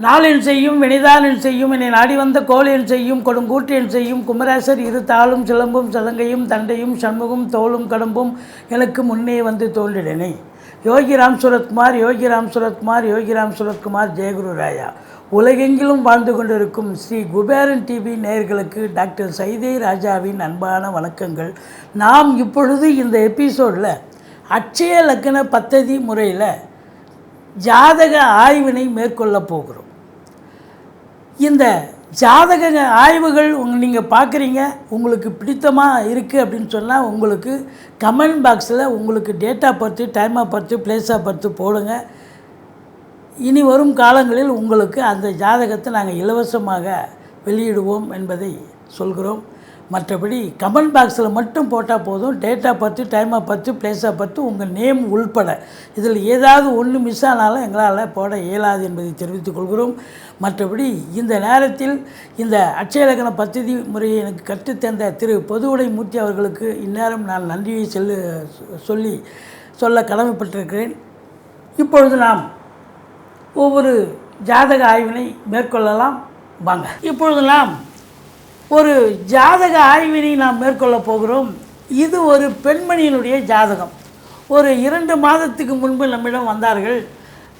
நாளின் செய்யும் வினிதானின் செய்யும் என்னை நாடி வந்த கோலின் செய்யும் கொடுங்கூற்றின் செய்யும் குமரேசர் இரு தாளும் சிலம்பும் சலங்கையும் தண்டையும் சண்முகம் தோளும் கடம்பும் எனக்கு முன்னே வந்து தோன்றிடனே யோகிராம் சுரத்குமார் யோகிராம் சுரத்குமார் யோகிராம் சுரத்குமார் ஜெயகுரு ராயா. உலகெங்கிலும் வாழ்ந்து கொண்டிருக்கும் ஸ்ரீ குபேரன் டிவி நேயர்களுக்கு டாக்டர் சைதே ராஜாவின் அன்பான வணக்கங்கள். நாம் இப்பொழுது இந்த எபிசோடில் அட்சய லக்கண பத்ததி முறையில் ஜாதக ஆய்வினை மேற்கொள்ளப் போகிறோம். இந்த ஜாதக ஆய்வுகள் உங் நீங்கள் பார்க்குறீங்க உங்களுக்கு பிடித்தமாக இருக்குது அப்படின்னு சொன்னால் உங்களுக்கு கமெண்ட் பாக்ஸில் உங்களுக்கு டேட்டா பார்த்து டைமாக பார்த்து பிளேஸாக பார்த்து போடுங்கள் இனி வரும் காலங்களில் உங்களுக்கு அந்த ஜாதகத்தை நாங்கள் இலவசமாக வெளியிடுவோம் என்பதை சொல்கிறோம். மற்றபடி கமெண்ட் பாக்ஸில் மட்டும் போட்டால் போதும். டேட்டா பற்றி டைமாக ஆஃப் பற்றி பிளேஸ் பற்றி உங்கள் நேம் உள்பட. இதில் ஏதாவது ஒன்று மிஸ் ஆனாலும் எங்களால் போட இயலாது என்பதை தெரிவித்துக் கொள்கிறோம். மற்றபடி இந்த நேரத்தில் இந்த அட்சயலக்கண பத்ததி முறையை எனக்கு கற்றுத்தந்த திரு பொதுவுடை மூர்த்தி அவர்களுக்கு இந்நேரம் நான் நன்றியை செல்லு சொல்லி சொல்ல கடமைப்பட்டிருக்கிறேன். இப்பொழுது நாம் ஒவ்வொரு ஜாதக ஆய்வினை மேற்கொள்ளலாம். வாங்க. இப்பொழுது நாம் ஒரு ஜாதக ஆய்வினை நாம் மேற்கொள்ள போகிறோம். இது ஒரு பெண்மணியினுடைய ஜாதகம். ஒரு இரண்டு மாதத்துக்கு முன்பு நம்மிடம் வந்தார்கள்.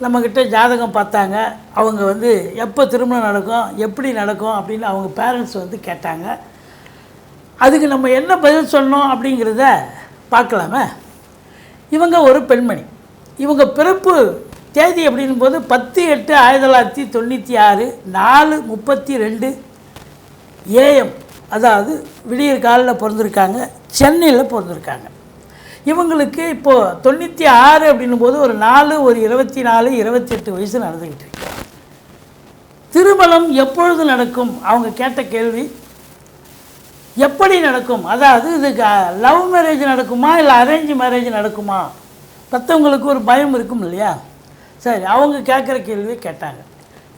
நம்மக்கிட்ட ஜாதகம் பார்த்தாங்க. அவங்க வந்து எப்போ திருமணம் நடக்கும் எப்படி நடக்கும் அப்படின்னு அவங்க பேரண்ட்ஸ் வந்து கேட்டாங்க. அதுக்கு நம்ம என்ன பதில் சொன்னோம் அப்படிங்கிறத பார்க்கலாமே. இவங்க ஒரு பெண்மணி. இவங்க பிறப்பு தேதி அப்படின்னும் போது பத்து எட்டு ஆயிரத்தி தொள்ளாயிரத்தி தொண்ணூற்றி ஆறு நாலு முப்பத்தி ரெண்டு ஏஎம் அதாவது விடியற் காலில் பிறந்திருக்காங்க சென்னையில் பிறந்திருக்காங்க. இவங்களுக்கு இப்போது தொண்ணூற்றி ஆறு அப்படின்னும் போது ஒரு நாலு ஒரு இருபத்தி நாலு இருபத்தி எட்டு வயசு நடந்துக்கிட்டு இருக்கு. திருமணம் எப்பொழுது நடக்கும்? அவங்க கேட்ட கேள்வி. எப்படி நடக்கும்? அதாவது இதுக்கு லவ் மேரேஜ் நடக்குமா இல்லை அரேஞ்ச் மேரேஜ் நடக்குமா? மற்றவங்களுக்கு ஒரு பயம் இருக்கும் இல்லையா? சரி அவங்க கேட்குற கேள்வி கேட்டாங்க.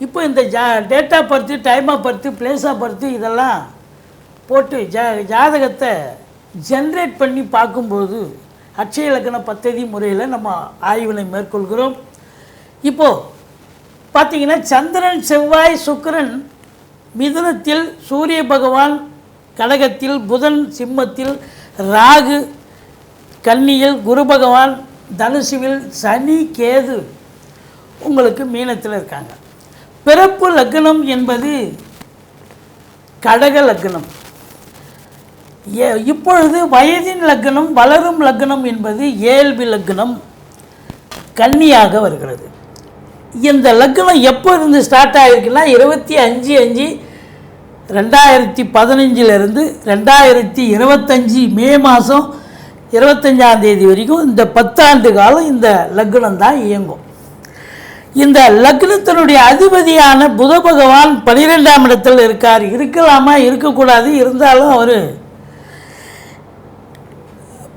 இப்போ இந்த ஜா டேட்டா பர்த்து டைமாக பருத்து பர்த்து பருத்து பர்த்து இதெல்லாம் போட்டு ஜா ஜாதகத்தை ஜென்ரேட் பண்ணி பார்க்கும்போது அட்சய இலக்கண பத்ததி முறையில் நம்ம ஆய்வினை மேற்கொள்கிறோம். இப்போது பார்த்தீங்கன்னா சந்திரன் செவ்வாய் சுக்கிரன் மிதுனத்தில் சூரிய பகவான் கடகத்தில் புதன் சிம்மத்தில் ராகு கன்னியில் குரு பகவான் தனுசுவில் சனி கேது உங்களுக்கு மீனத்தில் இருக்காங்க. பிறப்பு லக்னம் என்பது கடக லக்னம். ஏ- இப்பொழுது வயதின் லக்னம் வளரும் லக்னம் என்பது இயல்பு லக்னம் கன்னியாக வருகிறது. இந்த லக்னம் எப்போ இருந்து ஸ்டார்ட் ஆகிருக்குன்னா இருபத்தி அஞ்சு அஞ்சு ரெண்டாயிரத்தி பதினஞ்சிலிருந்து ரெண்டாயிரத்தி இருபத்தஞ்சி மே மாதம் இருபத்தஞ்சாந்தேதி வரைக்கும் இந்த பத்தாண்டு காலம் இந்த லக்னம் தான் இயங்கும். இந்த லக்னத்தினுடைய அதிபதியான புத பகவான் பனிரெண்டாம் இடத்தில் இருக்கார். இருக்கலாமா? இருக்கக்கூடாது. இருந்தாலும் அவர்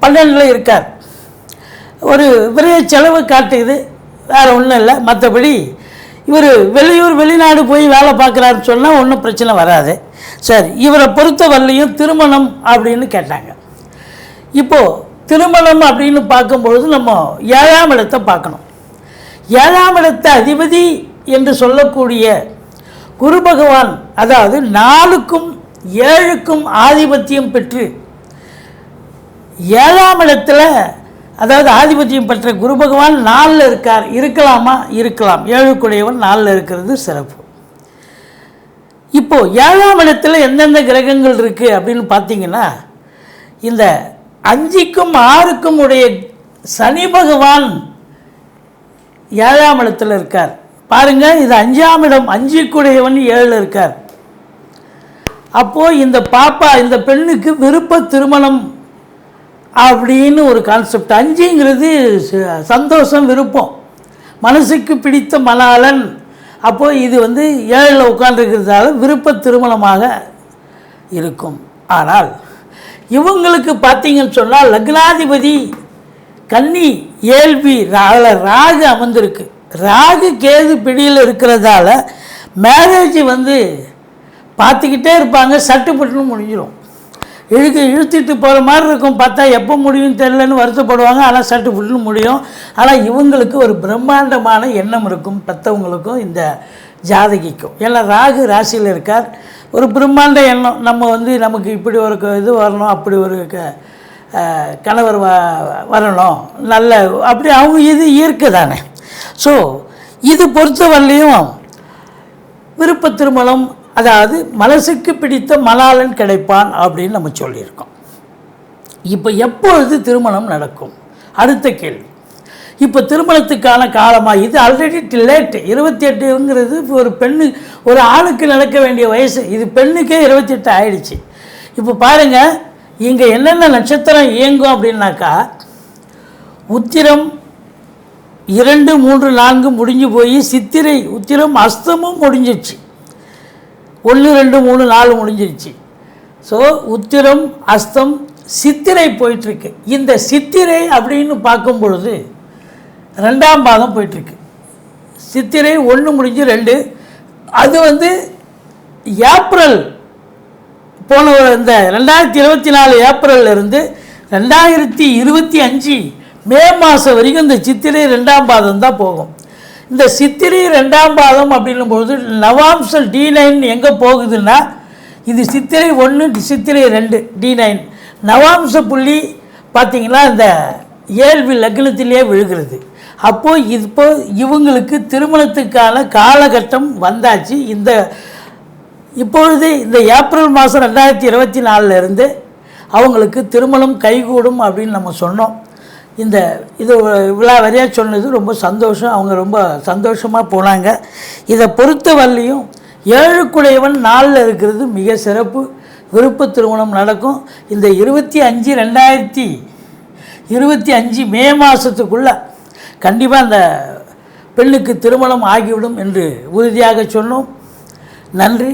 பன்னெண்டில் இருக்கார். ஒரு பெரிய செலவு காட்டுது. வேறு ஒன்றும் இல்லை. மற்றபடி இவர் வெளியூர் வெளிநாடு போய் வேலை பார்க்குறாருன்னு சொன்னால் ஒன்றும் பிரச்சனை வராது. சரி இவரை பொறுத்த வரலையும் திருமணம் அப்படின்னு கேட்டாங்க. இப்போது திருமணம் அப்படின்னு பார்க்கும்பொழுது நம்ம ஏழாம் இடத்தை பார்க்கணும். ஏழாம் இடத்த அதிபதி என்று சொல்லக்கூடிய குரு பகவான் அதாவது நாலுக்கும் ஏழுக்கும் ஆதிபத்தியம் பெற்று ஏழாம் இடத்துல அதாவது ஆதிபத்தியம் பெற்ற குரு பகவான் நாலில் இருக்கார். இருக்கலாமா? இருக்கலாம். ஏழுக்குடையவன் நாலில் இருக்கிறது சிறப்பு. இப்போது ஏழாம் இடத்துல எந்தெந்த கிரகங்கள் இருக்குது அப்படின்னு பார்த்தீங்கன்னா இந்த அஞ்சுக்கும் ஆறுக்கும் உடைய சனி பகவான் ஏழாம் இடத்துல இருக்கார். பாருங்கள் இது அஞ்சாம் இடம் அஞ்சுக்குடையவன் ஏழில் இருக்கார். அப்போது இந்த பாப்பா இந்த பெண்ணுக்கு விருப்ப திருமணம் அப்படின்னு ஒரு கான்செப்ட் அஞ்சுங்கிறது ச- சந்தோஷம் விருப்பம். மனசுக்கு பிடித்த மணாளன் அப்போது இது வந்து ஏழில் உட்காந்துருக்கிறதால விருப்ப திருமணமாக இருக்கும். ஆனால் இவங்களுக்கு பார்த்தீங்கன்னு சொன்னால் லக்னாதிபதி கன்னி ஏல்வி அதில் ராகு அமர்ந்திருக்கு. ராகு கேது பிடியில் இருக்கிறதால மேரேஜ் வந்து பார்த்துக்கிட்டே இருப்பாங்க சட்டுப்பட்டுன்னு முடிஞ்சிடும் இழுக்கு இழுத்துட்டு போகிற மாதிரி இருக்கும். பார்த்தா எப்போ முடியும் தெரிலன்னு வருத்தப்படுவாங்க ஆனால் சட்டு புட்டுன்னு முடியும். ஆனால் இவங்களுக்கு ஒரு பிரம்மாண்டமான எண்ணம் இருக்கும் பெற்றவங்களுக்கும் இந்த ஜாதகிக்கும். ஏன்னா ராகு ராசியில் இருக்கார். ஒரு பிரம்மாண்ட எண்ணம். நம்ம வந்து நமக்கு இப்படி ஒரு க- இது வரணும் அப்படி ஒரு க கணவர் வ வரணும். நல்ல அப்படி அவங்க இது இயற்கை தானே. ஸோ இது பொறுத்தவரையிலையும் விருப்ப திருமணம் அதாவது மனசுக்கு பிடித்த மலாலன் கிடைப்பான் அப்படின்னு நம்ம சொல்லியிருக்கோம். இப்போ எப்பொழுது திருமணம் நடக்கும்? அடுத்த கேள்வி. இப்போ திருமணத்துக்கான காலமாக இது ஆல்ரெடி லேட்டு இருபத்தி எட்டுங்கிறது இப்போ ஒரு பெண்ணு ஒரு ஆணுக்கு நடக்க வேண்டிய வயசு. இது பெண்ணுக்கே இருபத்தெட்டு ஆயிடுச்சு. இப்போ பாருங்கள் இங்கே என்னென்ன நட்சத்திரம் இயங்கும் அப்படின்னாக்கா உத்திரம் இரண்டு மூன்று நான்கு முடிஞ்சு போய் சித்திரை உத்திரம் அஸ்தமும் முடிஞ்சிச்சு ஒன்று ரெண்டு மூணு நாலு முடிஞ்சிருச்சு. ஸோ உத்திரம் அஸ்தம் சித்திரை போயிட்டுருக்கு. இந்த சித்திரை அப்படின்னு பார்க்கும் பொழுது ரெண்டாம் பாதம் போயிட்டுருக்கு. சித்திரை ஒன்று முடிஞ்சு ரெண்டு. அது வந்து ஏப்ரல் போன இந்த ரெண்டாயிரத்தி இருபத்தி நாலு ஏப்ரல்ல இருந்து ரெண்டாயிரத்தி இருபத்தி அஞ்சு மே மாதம் வரைக்கும் இந்த சித்திரை ரெண்டாம் பாதம் தான் போகும். இந்த சித்திரை ரெண்டாம் பாதம் அப்படின்னும்பொழுது நவாம்சல் டி நைன் எங்கே போகுதுன்னா இது சித்திரை ஒன்று சித்திரை ரெண்டு டி நைன். நவாம்ச புள்ளி பார்த்தீங்கன்னா இந்த ஏழ்வி லக்னத்திலே விழுகிறது. அப்போது இப்போ இவங்களுக்கு திருமணத்துக்கான காலகட்டம் வந்தாச்சு. இந்த இப்பொழுது இந்த ஏப்ரல் மாதம் ரெண்டாயிரத்தி இருபத்தி நாலுலேருந்து அவங்களுக்கு திருமணம் கைகூடும் அப்படின்னு நம்ம சொன்னோம். இந்த இது விழா வரையாக சொன்னது ரொம்ப சந்தோஷம். அவங்க ரொம்ப சந்தோஷமாக போனாங்க. இதை பொறுத்த வரலையும் ஏழுக்குடையவன் நாளில் இருக்கிறது மிக சிறப்பு. விருப்ப திருமணம் நடக்கும். இந்த இருபத்தி அஞ்சு ரெண்டாயிரத்தி இருபத்தி அஞ்சு மே மாதத்துக்குள்ளே கண்டிப்பாக அந்த பெண்ணுக்கு திருமணம் ஆகிவிடும் என்று உறுதியாக சொன்னோம். நன்றி.